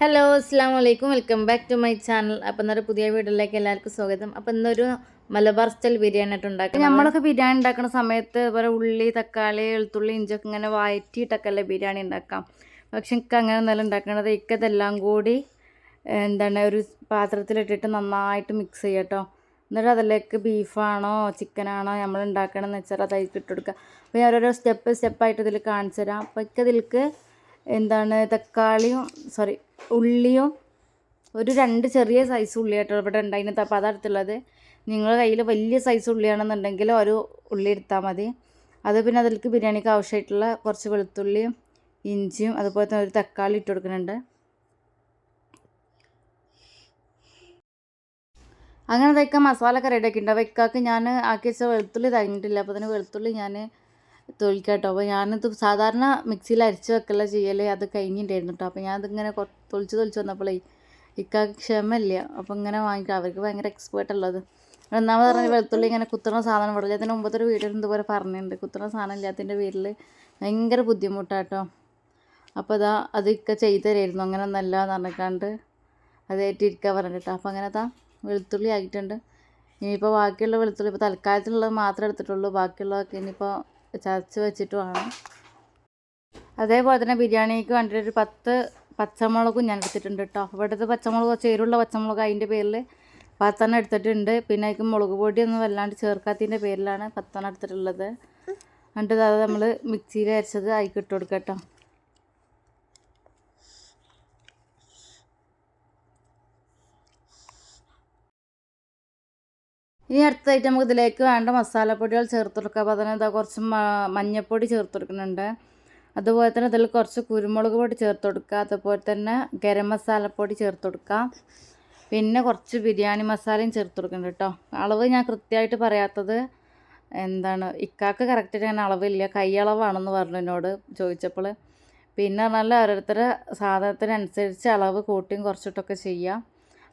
Hello അസ്സാം വലൈക്കും welcome back to my channel അപ്പം ഇന്നൊരു പുതിയ വീഡിയോയിലേക്ക് എല്ലാവർക്കും സ്വാഗതം. അപ്പം ഇന്നൊരു മലബാർ സ്റ്റൈൽ ബിരിയാണി ആയിട്ട് ഉണ്ടാക്കുക നമ്മളൊക്കെ ബിരിയാണി ഉണ്ടാക്കുന്ന സമയത്ത് ഇതുപോലെ ഉള്ളി തക്കാളി വെളുത്തുള്ളി ഇഞ്ചൊക്കെ ഇങ്ങനെ വഴറ്റിയിട്ടൊക്കെ ബിരിയാണി ഉണ്ടാക്കാം. പക്ഷെ എനിക്ക് അങ്ങനെ നല്ല ഉണ്ടാക്കണത്. ഇക്കതെല്ലാം കൂടി എന്താണ് ഒരു പാത്രത്തിലിട്ടിട്ട് നന്നായിട്ട് മിക്സ് ചെയ്യുക കേട്ടോ. എന്നിട്ട് അതിലേക്ക് ബീഫാണോ ചിക്കനാണോ നമ്മൾ ഉണ്ടാക്കണമെന്ന് വെച്ചാൽ അത് അതിലേക്ക് ഇട്ട് കൊടുക്കുക. അപ്പോൾ ഞാൻ ഓരോരോ സ്റ്റെപ്പ് സ്റ്റെപ്പായിട്ട് ഇതിൽ കാണിച്ചു തരാം അപ്പോൾ ഇക്കതിലേക്ക് എന്താണ് തക്കാളിയും സോറി ഉള്ളിയും ഒരു രണ്ട് ചെറിയ സൈസ് ഉള്ളിയാട്ടോ ഇവിടെ ഉണ്ടായിരുന്നത് അപ്പോൾ അതടുത്തുള്ളത് നിങ്ങളുടെ കയ്യിൽ വലിയ സൈസ് ഉള്ളിയാണെന്നുണ്ടെങ്കിൽ ഒരു ഉള്ളി എടുത്താൽ മതി. അത് പിന്നെ അതിലേക്ക് ബിരിയാണിക്ക് ആവശ്യമായിട്ടുള്ള കുറച്ച് വെളുത്തുള്ളിയും ഇഞ്ചിയും അതുപോലെ തന്നെ ഒരു തക്കാളി ഇട്ട് കൊടുക്കുന്നുണ്ട്. അങ്ങനെ തയ്ക്കാൻ മസാല റെഡിയാക്കി ഉണ്ട് അപ്പോൾ ഇക്കാക്ക് ഞാൻ ആക്കി വെച്ച വെളുത്തുള്ളി തകഞ്ഞിട്ടില്ല അപ്പോൾ അതിന് വെളുത്തുള്ളി ഞാൻ തൊലിക്കാട്ടോ അപ്പോൾ ഞാനത് സാധാരണ മിക്സിയിൽ അരച്ച് വെക്കല ചെയ്യൽ അത് കഴിഞ്ഞിട്ടായിരുന്നു കേട്ടോ അപ്പോൾ ഞാനതിങ്ങനെ തൊളിച്ച് തൊളിച്ച് വന്നപ്പോഴേ ഇക്കാക്ക് ക്ഷമയില്ല. അപ്പോൾ ഇങ്ങനെ വാങ്ങിക്കാം. അവർക്ക് ഭയങ്കര എക്സ്പേർട്ട് ഉള്ളത്. ഒന്നാമത് പറഞ്ഞ വെളുത്തുള്ളി ഇങ്ങനെ കുത്തുന്ന സാധനം പറഞ്ഞു അതിന് മുമ്പത്തെ ഒരു വീഡിയോ ഇതുപോലെ പറഞ്ഞിട്ടുണ്ട്. കുത്തുന്ന സാധനം ഇല്ലാത്തതിന്റെ പേരിൽ ഭയങ്കര ബുദ്ധിമുട്ടാട്ടോ. അപ്പോൾ അതാ അതൊക്കെ ചെയ്തു തരായിരുന്നു. അങ്ങനെ ഒന്നല്ല നടക്കാണ്ട് അത് ഏറ്റിരിക്കാൻ പറഞ്ഞിട്ട് അപ്പോൾ അങ്ങനെ അതാ വെളുത്തുള്ളി ആയിട്ടുണ്ട് ഇനിയിപ്പോൾ ബാക്കിയുള്ള വെളുത്തുള്ളി ഇപ്പോൾ തൽക്കാലത്തിലുള്ളത് മാത്രമേ എടുത്തിട്ടുള്ളൂ. ബാക്കിയുള്ളതൊക്കെ ഇനിയിപ്പോൾ ചതച്ച് വെച്ചിട്ട് വേണം. അതേപോലെ തന്നെ ബിരിയാണിക്ക് വേണ്ടിയിട്ട് ഒരു പത്ത് പച്ചമുളകും ഞാൻ എടുത്തിട്ടുണ്ട് കേട്ടോ ഇവിടുത്തെ പച്ചമുളക് എരിവുള്ള പച്ചമുളക് അതിന്റെ പേരിൽ പത്തെണ്ണം എടുത്തിട്ടുണ്ട്. പിന്നെ അതിക്ക് മുളക് പൊടിയൊന്നും വല്ലാണ്ട് ചേർക്കാത്തതിന്റെ പേരിലാണ് പത്തെണ്ണം എടുത്തിട്ടുള്ളത്. എന്നിട്ട് അത് നമ്മൾ മിക്സിയിൽ അരച്ചത് അതിക്ക് ഇട്ട് കൊടുക്കാം കേട്ടോ ഇനി അടുത്തതായിട്ട് നമുക്ക് ഇതിലേക്ക് വേണ്ട മസാലപ്പൊടികൾ ചേർത്ത് കൊടുക്കുക അപ്പോൾ അതിന് ഇതാ കുറച്ച് മഞ്ഞൾപ്പൊടി ചേർത്ത് കൊടുക്കുന്നുണ്ട് അതുപോലെ തന്നെ ഇതിൽ കുറച്ച് കുരുമുളക് പൊടി ചേർത്ത് കൊടുക്കുക അതുപോലെ തന്നെ ഗരം മസാലപ്പൊടി ചേർത്ത് കൊടുക്കുക പിന്നെ കുറച്ച് ബിരിയാണി മസാലയും ചേർത്ത് കൊടുക്കുന്നുണ്ട് കേട്ടോ. അളവ് ഞാൻ കൃത്യമായിട്ട് പറയാത്തത് എന്താണ്? ഇക്കാക്ക് കറക്റ്റായിട്ട് ഞാൻ അളവില്ല. കൈയളവാണെന്ന് പറഞ്ഞു എന്നോട് ചോദിച്ചപ്പോൾ. പിന്നെ പറഞ്ഞാൽ ഓരോരുത്തരുടെ സാധനത്തിനനുസരിച്ച് അളവ് കൂട്ടിയും കുറച്ചിട്ടൊക്കെ ചെയ്യാം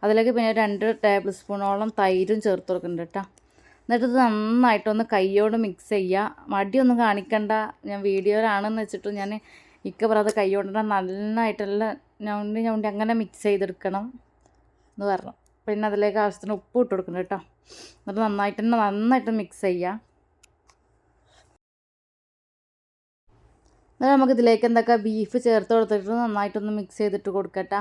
അതിലേക്ക് പിന്നെ രണ്ട് ടേബിൾ സ്പൂണോളം തൈരും ചേർത്ത് കൊടുക്കുന്നുണ്ട് കേട്ടോ. എന്നിട്ട് ഇത് നന്നായിട്ടൊന്ന് കൈയോട് മിക്സ് ചെയ്യുക മടിയൊന്നും കാണിക്കണ്ട. ഞാൻ വീഡിയോയിലാണെന്ന് വെച്ചിട്ട് ഞാൻ ഇക്ക പറയാതെ കൈയോടെ നന്നായിട്ടെല്ലാം ഞൗണ്ടി ഞൗണ്ടി അങ്ങനെ മിക്സ് ചെയ്തെടുക്കണം എന്ന് പറഞ്ഞു. പിന്നെ അതിലേക്ക് ആവശ്യത്തിന് ഉപ്പ് ഇട്ട് കൊടുക്കണം കേട്ടോ. എന്നിട്ട് നന്നായിട്ട് തന്നെ നന്നായിട്ട് മിക്സ് ചെയ്യുക എന്നിട്ട് നമുക്ക് ഇതിലേക്ക് എന്തൊക്കെ ബീഫ് ചേർത്ത് കൊടുത്തിട്ട് നന്നായിട്ടൊന്ന് മിക്സ് ചെയ്തിട്ട് കൊടുക്കട്ടോ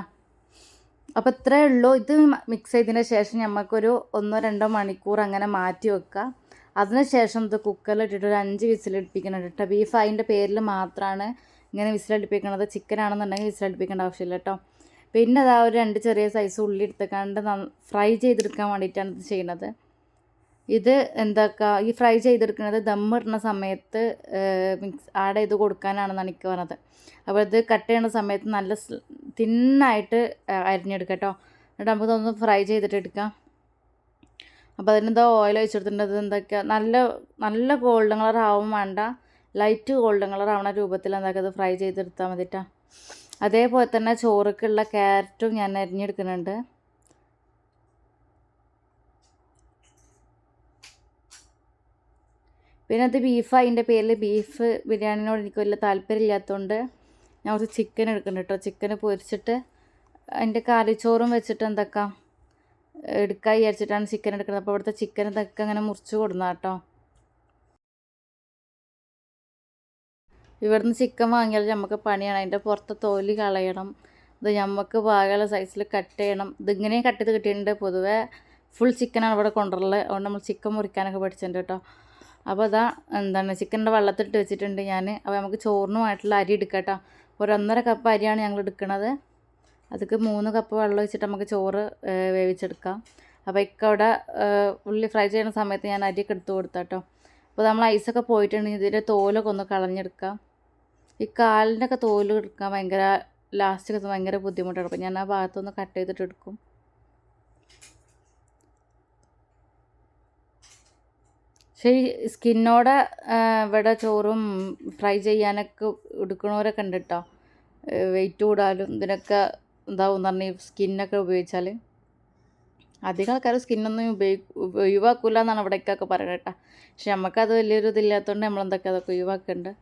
അപ്പോൾ ഇത്രയേ ഉള്ളൂ. ഇത് മിക്സ് ചെയ്തതിന് ശേഷം നമുക്കൊരു ഒന്നോ രണ്ടോ മണിക്കൂർ അങ്ങനെ മാറ്റി വെക്കുക അതിന് ശേഷം ഇത് കുക്കറിലിട്ടിട്ട് ഒരു അഞ്ച് വിസിലടിപ്പിക്കണം കേട്ടോ ബീഫ് അതിന്റെ പേരിൽ മാത്രമാണ് ഇങ്ങനെ വിസിലടിപ്പിക്കണത് ചിക്കൻ ആണെന്നുണ്ടെങ്കിൽ വിസിലടിപ്പിക്കേണ്ട ആവശ്യമില്ല കേട്ടോ പിന്നെ അതാ ഒരു രണ്ട് ചെറിയ സൈസ് ഉള്ളി എടുത്തേക്കാണ്ട് ഫ്രൈ ചെയ്തെടുക്കാൻ വേണ്ടിയിട്ടാണ് ഇത് ചെയ്യുന്നത്. ഇത് എന്താക്കുക ഈ ഫ്രൈ ചെയ്തെടുക്കുന്നത് ദമ്മിടുന്ന സമയത്ത് മിക്സ് ആഡ് ചെയ്ത് കൊടുക്കാനാണെന്നാണ് എനിക്ക് പറഞ്ഞത്. അപ്പോൾ ഇത് കട്ട് ചെയ്യുന്ന സമയത്ത് നല്ല തിന്നായിട്ട് അരിഞ്ഞെടുക്കാം കേട്ടോ. എന്നിട്ട് നമുക്ക് ഇതൊന്ന് ഫ്രൈ ചെയ്തിട്ട് എടുക്കാം. അപ്പോൾ അതിനെന്താ ഓയിൽ ഒഴിച്ചെടുത്തിട്ടുണ്ട് എന്തൊക്കെയാ നല്ല നല്ല ഗോൾഡൻ കളർ ആവും വേണ്ട. ലൈറ്റ് ഗോൾഡൻ കളർ ആവണ രൂപത്തിൽ എന്താക്കുക ഫ്രൈ ചെയ്തെടുത്താൽ മതിട്ടാ. അതേപോലെ തന്നെ ചോറക്കുള്ള ക്യാരറ്റും ഞാൻ അരിഞ്ഞെടുക്കുന്നുണ്ട്. പിന്നെ അത് ബീഫ് അതിന്റെ പേരിൽ ബീഫ് ബിരിയാണിനോട് എനിക്ക് വലിയ താല്പര്യമില്ലാത്തതുകൊണ്ട് ഞാൻ കുറച്ച് ചിക്കൻ എടുക്കുന്നുണ്ട് കേട്ടോ ചിക്കന് പൊരിച്ചിട്ട് അതിന്റെ കാലിച്ചോറും വെച്ചിട്ട് എന്തൊക്കെ എടുക്കാൻ വിചാരിച്ചിട്ടാണ് ചിക്കൻ എടുക്കുന്നത് അപ്പോൾ ഇവിടുത്തെ ചിക്കൻ ഇതൊക്കെ അങ്ങനെ മുറിച്ച് കൊടുന്ന കേട്ടോ ഇവിടുന്ന് ചിക്കൻ വാങ്ങിയാൽ നമുക്ക് പണിയാണ്. അതിന്റെ പുറത്തെ തോൽ കളയണം. ഇത് നമുക്ക് പാകമുള്ള സൈസിൽ കട്ട് ചെയ്യണം. ഇതിങ്ങനെ കട്ട് ചെയ്ത് കിട്ടിയിട്ടുണ്ട്. പൊതുവേ ഫുൾ ചിക്കനാണ് ഇവിടെ കൊണ്ടുള്ളത് അതുകൊണ്ട് നമ്മൾ ചിക്കൻ മുറിക്കാനൊക്കെ പഠിച്ചിട്ടുണ്ട് കേട്ടോ അപ്പോൾ അതാ എന്താണ് ചിക്കന്റെ വെള്ളത്തിട്ട് വെച്ചിട്ടുണ്ട് ഞാൻ. അപ്പോൾ നമുക്ക് ചോറിനുമായിട്ടുള്ള അരി എടുക്കട്ടോ കേട്ടോ. ഒരു ഒന്നര കപ്പ് അരിയാണ് ഞങ്ങൾ എടുക്കുന്നത്. അതൊക്കെ മൂന്ന് കപ്പ് വെള്ളം വെച്ചിട്ട് നമുക്ക് ചോറ് വേവിച്ചെടുക്കാം. അപ്പോൾ ഇക്ക അവിടെ ഉള്ളി ഫ്രൈ ചെയ്യുന്ന സമയത്ത് ഞാൻ അരിയൊക്കെ എടുത്ത് കൊടുത്താട്ടോ അപ്പോൾ നമ്മൾ ഐസൊക്കെ പോയിട്ടുണ്ടെങ്കിൽ ഇതിന്റെ തോലൊക്കെ ഒന്ന് കളഞ്ഞെടുക്കാം. ഈ കാലിന്റെ ഒക്കെ തോൽ എടുക്കാൻ ഭയങ്കര ലാസ്റ്റൊക്കെ ഭയങ്കര ബുദ്ധിമുട്ടാണ്. അപ്പോൾ ഞാൻ ആ ഭാഗത്തൊന്ന് കട്ട് ചെയ്തിട്ട് എടുക്കും. പക്ഷേ ഈ സ്കിന്നോടെ ഇവിടെ ചോറും ഫ്രൈ ചെയ്യാനൊക്കെ എടുക്കണവരൊക്കെ ഉണ്ട് കേട്ടോ വെയിറ്റ് കൂടാലും ഇതിനൊക്കെ എന്താവും പറഞ്ഞാൽ ഈ സ്കിന്നൊക്കെ ഉപയോഗിച്ചാൽ അധികം ആൾക്കാർ സ്കിന്നൊന്നും ഉപയോഗി ഒഴിവാക്കില്ല എന്നാണ് ഇവിടേക്കൊക്കെ പറയുന്നത് കേട്ടോ. പക്ഷെ നമുക്കത് വലിയൊരു ഇതില്ലാത്തതുകൊണ്ട് നമ്മളെന്തൊക്കെ അതൊക്കെ ഒഴിവാക്കുന്നുണ്ട്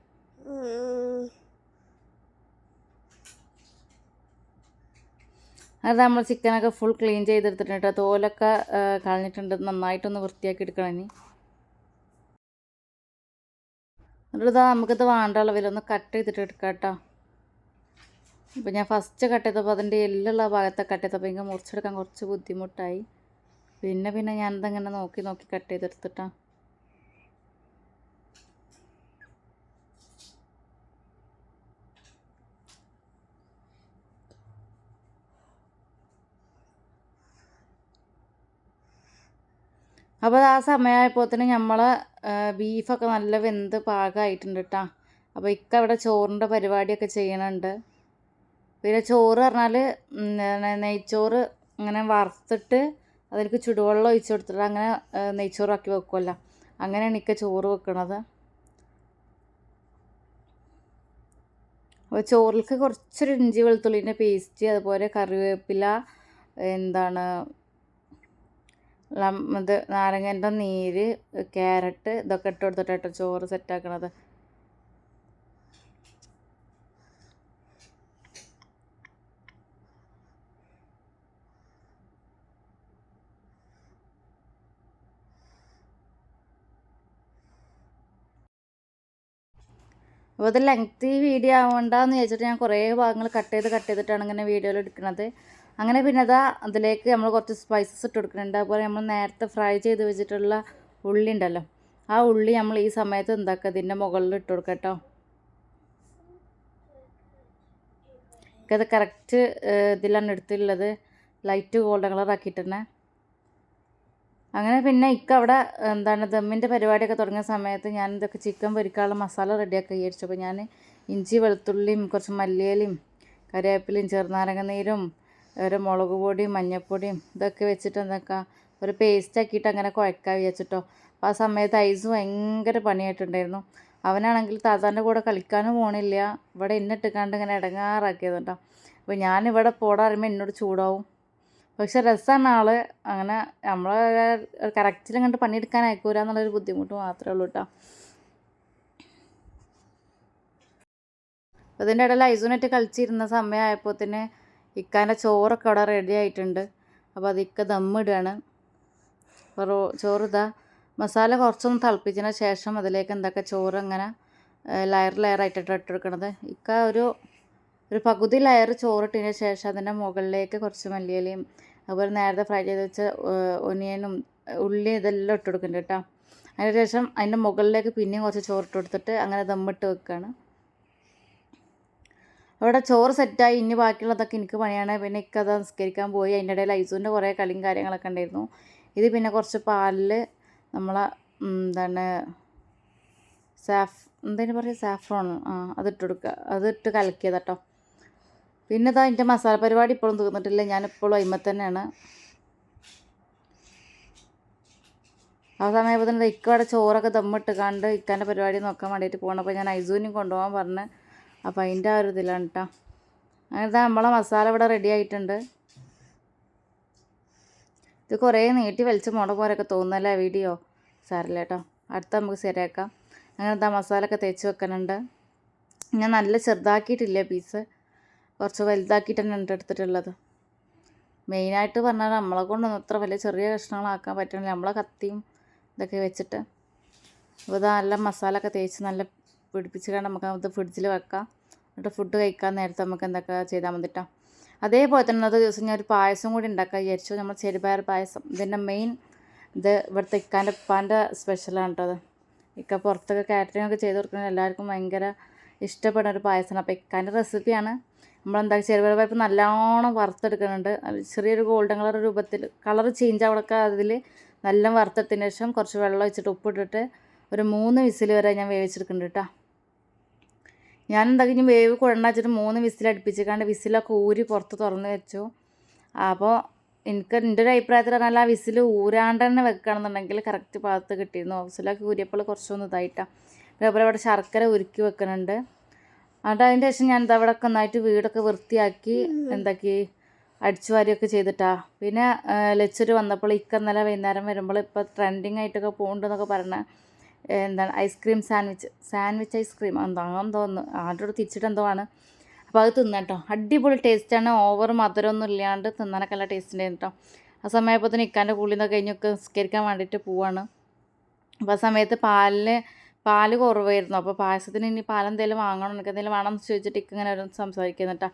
അത് നമ്മൾ ചിക്കനൊക്കെ ഫുൾ ക്ലീൻ ചെയ്തെടുത്തിട്ടുണ്ട് കേട്ടോ. തോലൊക്കെ കളഞ്ഞിട്ടുണ്ട്. നന്നായിട്ടൊന്ന് വൃത്തിയാക്കി എടുക്കണം ഇനി. എന്നിട്ട് ഇതാ നമുക്കിത് വേണ്ട അളവിലൊന്ന് കട്ട് ചെയ്തിട്ട് എടുക്കാം കേട്ടോ ഇപ്പം ഞാൻ ഫസ്റ്റ് കട്ട് ചെയ്തപ്പോൾ അതിന്റെ എല്ലുള്ള ഭാഗത്തെ കട്ട് ചെയ്തപ്പോൾ എനിക്ക് മുറിച്ചെടുക്കാൻ കുറച്ച് ബുദ്ധിമുട്ടായി. പിന്നെ പിന്നെ ഞാനിതങ്ങനെ നോക്കി നോക്കി കട്ട് ചെയ്തെടുത്തിട്ടാ. അപ്പോൾ ആ സമയമായപ്പോഴത്തേന് നമ്മളെ ബീഫൊക്കെ നല്ല വെന്ത് പാകമായിട്ടുണ്ട് കേട്ടോ അപ്പോൾ ഇക്ക അവിടെ ചോറിന്റെ പരിപാടിയൊക്കെ ചെയ്യണുണ്ട്. പിന്നെ ചോറ് പറഞ്ഞാൽ നെയ്ച്ചോറ് ഇങ്ങനെ വറുത്തിട്ട് അതിലേക്ക് ചുടുവെള്ളം ഒഴിച്ച് കൊടുത്തിട്ട് അങ്ങനെ നെയ്ച്ചോറാക്കി വെക്കുമല്ലോ അങ്ങനെയാണ് ഇക്ക ചോറ് വെക്കണത്. അപ്പോൾ ചോറിലേക്ക് കുറച്ചൊരു ഇഞ്ചി വെളുത്തുള്ളിന്റെ പേസ്റ്റ് അതുപോലെ കറിവേപ്പില എന്താണ് ഇത് നാരങ്ങേന്റെ നീര് ക്യാരറ്റ് ഇതൊക്കെ ഇട്ട് കൊടുത്തിട്ടാട്ടോ ചോറ് സെറ്റാക്കണത് അപ്പോൾ ഇത് ലെങ്തി വീഡിയോ ആവണ്ടെന്ന് ചോദിച്ചിട്ട് ഞാൻ കുറേ ഭാഗങ്ങൾ കട്ട് ചെയ്ത് കട്ട് ചെയ്തിട്ടാണ് ഇങ്ങനെ വീഡിയോയിൽ എടുക്കുന്നത് അങ്ങനെ പിന്നെ അതാ അതിലേക്ക് നമ്മൾ കുറച്ച് സ്പൈസസ് ഇട്ട് കൊടുക്കുന്നുണ്ട് അതുപോലെ നമ്മൾ നേരത്തെ ഫ്രൈ ചെയ്ത് വെച്ചിട്ടുള്ള ഉള്ളി ഉണ്ടല്ലോ ആ ഉള്ളി നമ്മൾ ഈ സമയത്ത് എന്താക്കുക? ഇതിന്റെ മുകളിൽ ഇട്ട് കൊടുക്കുക കേട്ടോ. അത് കറക്റ്റ് ഇതിലാണ് എടുത്തിട്ടുള്ളത്. ലൈറ്റ് ഗോൾഡൻ കളർ ആക്കിയിട്ട് തന്നെ അങ്ങനെ പിന്നെ ഇക്ക അവിടെ എന്താണ് ദമ്മിന്റെ പരിപാടിയൊക്കെ തുടങ്ങിയ സമയത്ത് ഞാൻ ഇതൊക്കെ ചിക്കൻ പൊരിക്കാനുള്ള മസാല റെഡിയാക്കി വിചാരിച്ചു. അപ്പോൾ ഞാൻ ഇഞ്ചി വെളുത്തുള്ളിയും കുറച്ച് മല്ലിയിലയും കറിവേപ്പിലയും ചെറുനാരങ്ങ നീരും ഒരു മുളക് പൊടിയും മഞ്ഞൾപ്പൊടിയും ഇതൊക്കെ വെച്ചിട്ട് എന്തൊക്കെ ഒരു പേസ്റ്റ് ആക്കിയിട്ട് അങ്ങനെ കുഴക്കാൻ വിചാരിച്ചിട്ടോ. അപ്പോൾ ആ സമയത്ത് ഐസ് ഭയങ്കര പണിയായിട്ടുണ്ടായിരുന്നു. അവനാണെങ്കിൽ താത്താന്റെ കൂടെ കളിക്കാനും പോണില്ല. ഇവിടെ എന്നിട്ടിക്കാണ്ട് ഇങ്ങനെ ഇടങ്ങാറാക്കിയത് കേട്ടോ അപ്പോൾ ഞാനിവിടെ പോടാൻ പറയുമ്പോൾ എന്നോട് ചൂടാവും. പക്ഷെ രസമാണ് ആൾ. അങ്ങനെ നമ്മളെ കറക്റ്റിൽ കണ്ട് പണിയെടുക്കാൻ അയക്കൂല എന്നുള്ളൊരു ബുദ്ധിമുട്ട് മാത്രമേ ഉള്ളൂ കേട്ടോ അതിന്റെ ഇടയിൽ ഐസോനെറ്റ് കളിച്ചിരുന്ന സമയമായപ്പോഴത്തേന് ഇക്കാന്റെ ചോറൊക്കെ അവിടെ റെഡി ആയിട്ടുണ്ട്. അപ്പോൾ അത് ഇക്ക ദമ്മിടുകയാണ്. അപ്പോൾ റോ ചോറ് ഇതാ. മസാല കുറച്ചൊന്ന് തിളപ്പിച്ചതിന് ശേഷം അതിലേക്ക് എന്തൊക്കെ ചോറ് അങ്ങനെ ലെയർ ആയിട്ടിട്ട് ഇട്ടെടുക്കണത്. ഇക്ക ഒരു ഒരു പകുതി ലെയർ ചോറിട്ടതിന് ശേഷം അതിന്റെ മുകളിലേക്ക് കുറച്ച് മല്ലിയിലയും അതുപോലെ നേരത്തെ ഫ്രൈ ചെയ്ത് വെച്ച ഒനിയനും ഉള്ളി ഇതെല്ലാം ഇട്ട് കൊടുക്കുന്നുണ്ട് കേട്ടോ. അതിന് ശേഷം അതിന്റെ മുകളിലേക്ക് പിന്നെയും കുറച്ച് ചോറിട്ട് കൊടുത്തിട്ട് അങ്ങനെ ദമ്മിട്ട് വെക്കുകയാണ് അവിടെ ചോറ് സെറ്റായി ഇനി ബാക്കിയുള്ളതൊക്കെ എനിക്ക് പണിയാണ്. പിന്നെ ഇക്കത് നിസ്കരിക്കാൻ പോയി. അതിന്റെ ഇടയിൽ ഐസൂന്റെ കുറേ കളിയും കാര്യങ്ങളൊക്കെ ഉണ്ടായിരുന്നു. ഇത് പിന്നെ കുറച്ച് പാലിൽ നമ്മളെ എന്താണ് സാഫ് എന്തതിന് പറയുക? സാഫ്രോൺ. ആ അതിട്ട് കൊടുക്കുക അതിട്ട് കലക്കിയത് കേട്ടോ പിന്നെ ഇതാ എന്റെ മസാല പരിപാടി ഇപ്പോഴും തീർന്നിട്ടില്ല. ഞാനിപ്പോഴും അയിമ തന്നെയാണ്. ആ സമയത്ത് തന്നെ ഇക്കവിടെ ചോറൊക്കെ ദമ്മിട്ട് കണ്ട് ഇക്കാന്റെ പരിപാടി നോക്കാൻ വേണ്ടിയിട്ട് പോകണം അപ്പോൾ ഞാൻ ഐസൂനും കൊണ്ടുപോകാൻ പറഞ്ഞ് അപ്പോൾ അതിന്റെ ആ ഒരു ഇതിലാണ് കേട്ടോ അങ്ങനത്തെ നമ്മളെ മസാല ഇവിടെ റെഡി ആയിട്ടുണ്ട്. ഇത് കുറേ നീട്ടി വലിച്ച് മുള പോലെയൊക്കെ തോന്നുന്നല്ലേ വീഡിയോ സാറില്ല കേട്ടോ അടുത്ത നമുക്ക് ശരിയാക്കാം. അങ്ങനത്തെ മസാല മസാലയൊക്കെ തേച്ച് വെക്കാനുണ്ട് ഞാൻ നല്ല ചെറുതാക്കിയിട്ടില്ല പീസ് കുറച്ച് വലുതാക്കിയിട്ട് തന്നെ ഉണ്ട് എടുത്തിട്ടുള്ളത്. മെയിനായിട്ട് പറഞ്ഞാൽ നമ്മളെ കൊണ്ടൊന്നും അത്ര വലിയ ചെറിയ കഷ്ണങ്ങളാക്കാൻ പറ്റണില്ല. നമ്മളെ കത്തിയും ഇതൊക്കെ വെച്ചിട്ട്. അപ്പോൾ ഇത് നല്ല മസാലൊക്കെ തേച്ച് നല്ല പിടിപ്പിച്ച് കണ്ട് നമുക്ക് അത് ഫ്രിഡ്ജിൽ വെക്കാം. എന്നിട്ട് ഫുഡ് കഴിക്കാൻ നേരത്തെ നമുക്ക് എന്തൊക്കെ ചെയ്താൽ മതിട്ടോ അതേപോലെ തന്നെ അന്നത്തെ ദിവസം ഞാൻ ഒരു പായസം കൂടി ഉണ്ടാക്കാൻ വിചാരിച്ചു. നമ്മൾ ചെരുപയർ പായസം. ഇതിന്റെ മെയിൻ ഇത് ഇവിടുത്തെ ഇക്കാന്റെ ഉപ്പാന്റെ സ്പെഷ്യലാണ് കേട്ടോ അത്. ഇക്ക പുറത്തൊക്കെ കാറ്ററിംഗ് ഒക്കെ ചെയ്ത് കൊടുക്കുന്നത് എല്ലാവർക്കും ഭയങ്കര ഇഷ്ടപ്പെടുന്ന ഒരു പായസമാണ്. അപ്പോൾ ഇക്കാന്റെ റെസിപ്പിയാണ് നമ്മളെന്താ ചെറുപയർ പരിപ്പ് നല്ലോണം വറുത്തെടുക്കുന്നുണ്ട്. അത് ചെറിയൊരു ഗോൾഡൻ കളർ രൂപത്തിൽ കളർ ചേഞ്ച് ആവണൊക്കെ അതിൽ നല്ല വറുത്തെടുത്തതിന് ശേഷം കുറച്ച് വെള്ളം ഒഴിച്ചിട്ട് ഉപ്പിട്ടിട്ട് ഒരു മൂന്ന് വിസിൽ വരെ ഞാൻ വേവിച്ചെടുക്കുന്നുണ്ട് കേട്ടോ ഞാൻ എന്താ വേവ് കുഴണ്ട വെച്ചിട്ട് മൂന്ന് വിസിൽ അടുപ്പിച്ചിക്കാണ്ട് വിസിലൊക്കെ ഊരി പുറത്ത് തുറന്ന് വെച്ചു. അപ്പോൾ എനിക്ക് എന്റെ ഒരു അഭിപ്രായത്തിൽ പറഞ്ഞാൽ ആ വിസിൽ ഊരാണ്ട് തന്നെ വെക്കുകയാണെന്നുണ്ടെങ്കിൽ കറക്റ്റ് ഭാഗത്ത് കിട്ടിയിരുന്നു. വിസിലൊക്കെ ഊരിയപ്പോൾ കുറച്ചൊന്നും ഇതായിട്ടാണ് അതേപോലെ ഇവിടെ ശർക്കര ഉരുക്കി വെക്കുന്നുണ്ട് എന്നിട്ട് അതിന്റെ ശേഷം ഞാൻ എന്താ അവിടെ നന്നായിട്ട് വീടൊക്കെ വൃത്തിയാക്കി എന്താക്കി അടിച്ചു വാരിയൊക്കെ ചെയ്തിട്ടാ. പിന്നെ ലച്ചൊരു വന്നപ്പോൾ ഇക്ക ഇന്നലെ വൈകുന്നേരം വരുമ്പോൾ ഇപ്പോൾ ട്രെൻഡിങ് ആയിട്ടൊക്കെ പോകുന്നുണ്ടെന്നൊക്കെ പറഞ്ഞ എന്താണ് ഐസ്ക്രീം സാൻഡ്വിച്ച് സാൻഡ്വിച്ച് ഐസ്ക്രീം എന്താണെന്ന് തോന്നുന്നു ആരുടെ തിരിച്ചിട്ട് എന്തോ ആണ്. അപ്പോൾ അത് തിന്നാം കേട്ടോ. അടിപൊളി ടേസ്റ്റാണ് ഓവർ മധുരമൊന്നും ഇല്ലാണ്ട് തിന്നാനൊക്കെ നല്ല ടേസ്റ്റ് ഉണ്ടായിരുന്നു കേട്ടോ. ആ സമയപ്പോഴത്തേന് ഇക്കാന്റെ കൂളിൽ നിന്ന് കഴിഞ്ഞൊക്കെ നിസ്കരിക്കാൻ വേണ്ടിയിട്ട് പോവാണ്. അപ്പോൾ ആ സമയത്ത് പാലിന് പാൽ കുറവായിരുന്നു. അപ്പോൾ പായസത്തിന് ഇനി പാലെന്തെങ്കിലും വാങ്ങണം എനിക്ക് എന്തെങ്കിലും വേണം എന്ന് ചോദിച്ചിട്ട് ഇക്ക ഇങ്ങനെ സംസാരിക്കുന്നു കേട്ടോ.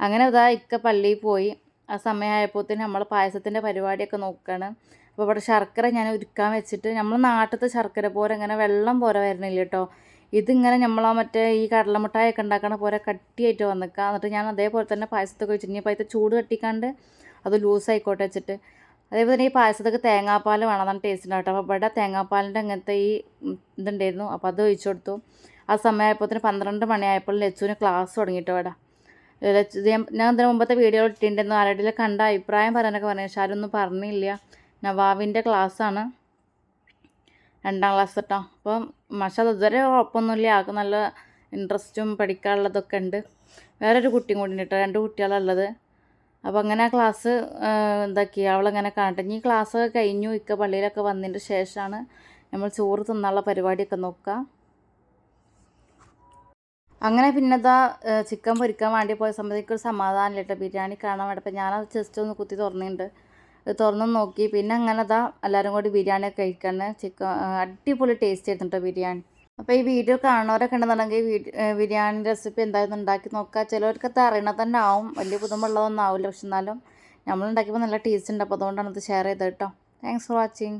അങ്ങനെ ഇതാ ഇക്ക പള്ളിയിൽ പോയി. ആ സമയമായപ്പോഴത്തേന് നമ്മൾ പായസത്തിന്റെ പരിപാടിയൊക്കെ നോക്കുകയാണ് അപ്പോൾ ഇവിടെ ശർക്കര ഞാൻ ഉരുക്കാൻ വെച്ചിട്ട് നമ്മൾ നാട്ടിലത്തെ ശർക്കര പോലെ ഇങ്ങനെ വെള്ളം പോലെ വരണില്ല കേട്ടോ. ഇതിങ്ങനെ നമ്മൾ ആ മറ്റേ ഈ കടലമുട്ടായൊക്കെ ഉണ്ടാക്കണ പോലെ കട്ടിയായിട്ട് വന്നിക്കുക എന്നിട്ട് ഞാൻ അതേപോലെ തന്നെ പായസത്തൊക്കെ വെച്ചിട്ട് ഇനി അതിൽ ചൂട് കട്ടിക്കാണ്ട് അത് ലൂസായിക്കോട്ടെ വെച്ചിട്ട്. അതേപോലെ തന്നെ ഈ പായസത്തൊക്കെ തേങ്ങാപ്പാൽ വേണം അതാണ് ടേസ്റ്റ് ഉണ്ടാവും കേട്ടോ. അപ്പോൾ ഇവിടെ തേങ്ങാപ്പാലിന്റെ അങ്ങനത്തെ ഈ ഇതുണ്ടായിരുന്നു. അപ്പോൾ അത് ഒഴിച്ചു കൊടുത്തു. ആ സമയമായപ്പോഴത്തേന് പന്ത്രണ്ട് മണിയായപ്പോൾ ലച്ചുവിന് ക്ലാസ് തുടങ്ങിയിട്ട് ഇവിടെ. ലച്ചു ഞാൻ ഇതിന് മുമ്പത്തെ വീഡിയോ ഇട്ടിട്ടുണ്ടായിരുന്നു ആരുടെ കണ്ട അഭിപ്രായം പറയാനൊക്കെ പറഞ്ഞു. പക്ഷെ ആരൊന്നും പറഞ്ഞില്ല. നവാവിന്റെ ക്ലാസ്സാണ്. രണ്ടാം ക്ലാസ് കേട്ടോ അപ്പം അത് ഇതുവരെ കുഴപ്പമൊന്നുമില്ല. ആൾക്ക് നല്ല ഇൻട്രസ്റ്റും പഠിക്കാനുള്ളതൊക്കെ ഉണ്ട്. വേറൊരു കുട്ടിയും കൂടി ഉണ്ട് കേട്ടോ രണ്ട് കുട്ടികളുള്ളത് അപ്പോൾ അങ്ങനെ ആ ക്ലാസ് എന്താക്കി? അവളങ്ങനെ കാണട്ടെ. ഇനി ക്ലാസ്സൊക്കെ കഴിഞ്ഞു. ഇക്ക പള്ളിയിലൊക്കെ വന്നതിന്റെ ശേഷമാണ് നമ്മൾ ചോറ് തിന്നാനുള്ള പരിപാടിയൊക്കെ നോക്കുക അങ്ങനെ പിന്നെ ഇതാ ചിക്കൻ പൊരിക്കാൻ വേണ്ടി പോയ സമയത്ത് ഒരു സമാധാനമില്ല കേട്ടോ ബിരിയാണി കാണാൻ വേണ്ടി. അപ്പോൾ ഞാനത് ജസ്റ്റ് ഒന്ന് കുത്തി തുറന്നിട്ടുണ്ട്. തുറന്ന് നോക്കി. പിന്നെ അങ്ങനെ ദാ എല്ലാവരും കൂടി ബിരിയാണി ഒക്കെ കഴിക്കാണ്. ചിക്കൻ അടിപൊളി ടേസ്റ്റ് ആയിരുന്നു കേട്ടോ ബിരിയാണി. അപ്പോൾ ഈ വീഡിയോ കാണുന്നവരൊക്കെ ഉണ്ടെന്നുണ്ടെങ്കിൽ ബിരിയാണി റെസിപ്പി എന്തായാലും ഉണ്ടാക്കി നോക്കുക. ചിലവർക്ക് അത് അറിയണത് തന്നെ ആവും. വലിയ പുതുമുള്ളതൊന്നും ആവില്ല. പക്ഷെ എന്നാലും നമ്മൾ ഉണ്ടാക്കിയപ്പോൾ നല്ല ടേസ്റ്റ് ഉണ്ട്. അപ്പോൾ അതുകൊണ്ടാണ് ഇത് ഷെയർ ചെയ്തത് കേട്ടോ താങ്ക്സ് ഫോർ വാച്ചിങ്